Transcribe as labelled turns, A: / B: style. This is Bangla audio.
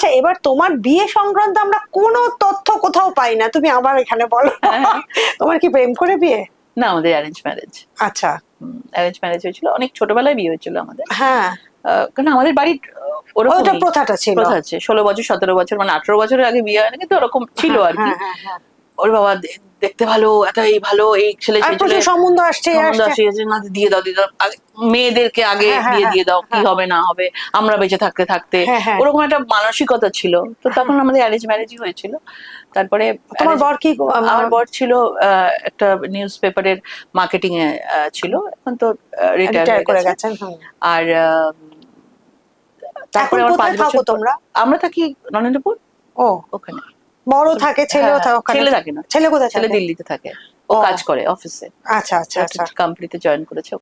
A: আচ্ছা এবার তোমার বিয়ে সংক্রান্ত আমরা কোনো তথ্য কোথাও পাই না। তুমি আবার এখানে বলো। তোমার কি প্রেম করে বিয়ে?
B: না আমাদের অ্যারেঞ্জ ম্যারেজ
A: আচ্ছা।
B: অ্যারেঞ্জ ম্যারেজ হয়েছিল। অনেক ছোটবেলায় বিয়ে হয়েছিল আমাদের।
A: হ্যাঁ।
B: কারণ আমাদের বাড়ির
A: ওটা প্রথাটা ছিল।
B: প্রথা আছে। ষোলো বছর সতেরো বছর মানে আঠেরো বছরের আগে বিয়ে হয় না কিন্তু ওরকম ছিল আর কি।
A: হ্যাঁ, হ্যাঁ, হ্যাঁ।
B: ওর বাবা দেখতে ভালো এত এই ভালো এই ছেলে
A: আর
B: সেই ছেলে।
A: সম্বন্ধ আসছে
B: সম্বন্ধ
A: আসছে।
B: না দিয়ে দাও দিয়ে দাও। মেয়েদেরকে আগে
A: হ্যাঁ, হ্যাঁ,
B: দিয়ে দাও কি
A: হ্যাঁ।
B: হবে না হবে আমরা বেঁচে থাকতে থাকতে।
A: হ্যাঁ, হ্যাঁ।
B: ওরকম একটা মানসিকতা ছিল। তো তখন আমাদের অ্যারেঞ্জ ম্যারেজই হয়েছিল। তারপরে
A: তোমার বর কি
B: আমার বর ছিল একটা নিউজ পেপারের মার্কেটিং এ ছিল। এখন তো রিটায়ার
A: করে গেছেন
B: আর তারপরে আমার পাঁচ বছর
A: তোমরা?
B: আমরা থাকি নরেন্দ্রপুর।
A: ও।
B: ওখানে।
A: বড় থাকে ছেলেও
B: হ্যাঁ,
A: থাকে
B: ছেলে থাকে না।
A: ছেলে কোথায়
B: ছেলে দিল্লিতে থাকে ও
A: ও।
B: কাজ করে অফিসে
A: আচ্ছা আচ্ছা আচ্ছা।
B: কোম্পানিতে জয়েন করেছে।